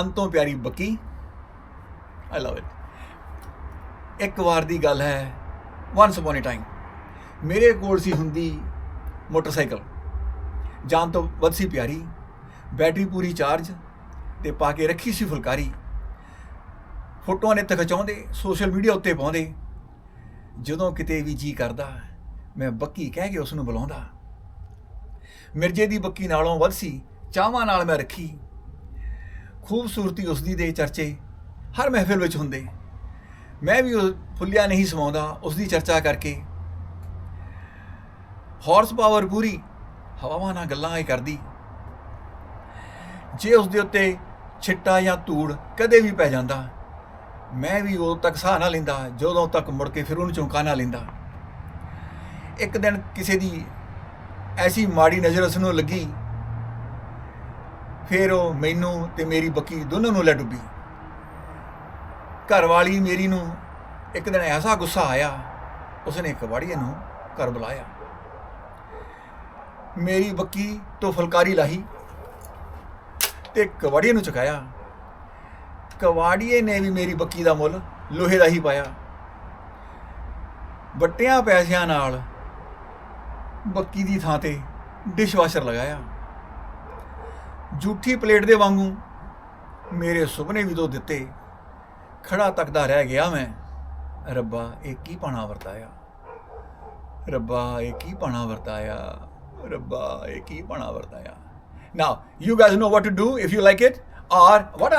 ਅੰਤੋਂ ਪਿਆਰੀ ਬੱਕੀ। ਆਈ ਲਵ ਇਟ ਇੱਕ ਵਾਰ ਦੀ ਗੱਲ ਹੈ ਵਾਂਸ ਅਪਨ ਅ ਟਾਈਮ ਮੇਰੇ ਕੋਲ ਸੀ ਹੁੰਦੀ ਮੋਟਰਸਾਈਕਲ। ਜਾਨ ਤੋਂ ਵੱਧ ਸੀ ਪਿਆਰੀ। ਬੈਟਰੀ ਪੂਰੀ ਚਾਰਜ ਤੇ ਪਾ ਕੇ ਰੱਖੀ ਸੀ ਫੁਲਕਾਰੀ। ਫੋਟੋਆਂ ਨੇ ਖਿਚਾਉਂਦੇ ਸੋਸ਼ਲ ਮੀਡੀਆ ਉੱਤੇ ਪਾਉਂਦੇ। ਜਦੋਂ ਕਿਤੇ ਵੀ ਜੀ ਕਰਦਾ, ਮੈਂ ਬੱਕੀ ਕਹਿ ਕੇ ਉਸ ਨੂੰ ਬੁਲਾਉਂਦਾ। ਮਿਰਜੇ ਦੀ ਬੱਕੀ ਨਾਲੋਂ ਵੱਧ ਸੀ ਚਾਹਾਂ ਨਾਲ ਮੈਂ ਰੱਖੀ। ਖੂਬਸੂਰਤੀ ਉਸ ਦੀ ਦੇ ਚਰਚੇ ਹਰ ਮਹਿਫਿਲ ਵਿੱਚ ਹੁੰਦੇ। ਮੈਂ ਵੀ ਉਹ ਫੁੱਲਿਆ ਨਹੀਂ ਸਮਾਉਂਦਾ ਉਸ ਦੀ ਚਰਚਾ ਕਰਕੇ। ਹਾਰਸ ਪਾਵਰ ਪੂਰੀ ਹਵਾਵਾਂ ਨਾਲ ਗੱਲਾਂ ਹੀ ਕਰਦੀ। ਜੇ ਉਸ ਦੇ ਉੱਤੇ ਛਿੱਟਾ ਜਾਂ ਧੂੜ ਕਦੇ ਵੀ ਪੈ ਜਾਂਦਾ, ਮੈਂ ਵੀ ਉਦੋਂ ਤੱਕ ਸਾਹ ਨਾ ਲੈਂਦਾ, ਜਦੋਂ ਤੱਕ ਮੁੜ ਕੇ ਫਿਰ ਉਹਨੂੰ ਚੌਂਕਾ ਨਾ ਲੈਂਦਾ। ਇੱਕ ਦਿਨ ਕਿਸੇ ਦੀ ਐਸੀ ਮਾੜੀ ਨਜ਼ਰ ਉਸ ਨੂੰ ਲੱਗੀ ਫਿਰ ਉਹ ਮੈਨੂੰ ਤੇ ਮੇਰੀ ਬੱਕੀ ਦੋਨਾਂ ਨੂੰ ਲੈ ਡੁੱਬੀ। ਘਰ ਵਾਲੀ ਮੇਰੀ ਨੂੰ ਇੱਕ ਦਿਨ ਐਸਾ ਗੁੱਸਾ ਆਇਆ, ਉਸਨੇ ਕਬਾੜੀਏ ਨੂੰ ਘਰ ਬੁਲਾਇਆ। ਮੇਰੀ ਬੱਕੀ ਤੋਂ ਫੁਲਕਾਰੀ ਲਾਹੀ ਤੇ ਕਬਾੜੀਏ ਨੂੰ ਚੁਕਾਇਆ। ਕਬਾੜੀਏ ਨੇ ਵੀ ਮੇਰੀ ਬੱਕੀ ਦਾ ਮੁੱਲ ਲੋਹੇ ਦਾ ਹੀ ਪਾਇਆ। ਵੱਟਿਆਂ ਪੈਸਿਆਂ ਨਾਲ ਬੱਕੀ ਦੀ ਥਾਂ ਤੇ ਡਿਸ਼ਵਾਸ਼ਰ ਲਗਾਇਆ। ਝੂਠੀ ਪਲੇਟ ਦੇ ਵਾਂਗੂ ਮੇਰੇ ਸੁਪਨੇ ਵੀ ਦੋ ਦਿੱਤੇ। ਖੜਾ ਤੱਕਦਾ ਰਹਿ ਗਿਆ ਮੈਂ। ਰੱਬਾ, ਇਹ ਕੀ ਪਾਣਾ ਵਰਤਾਇਆ? ਰੱਬਾ, ਇਹ ਕੀ ਪਾਣਾ ਵਰਤਾਇਆ? ਰੱਬਾ, ਇਹ ਕੀ ਪਾਣਾ ਵਰਤਾਇਆ? Now, you guys know what to do if you like it? Or what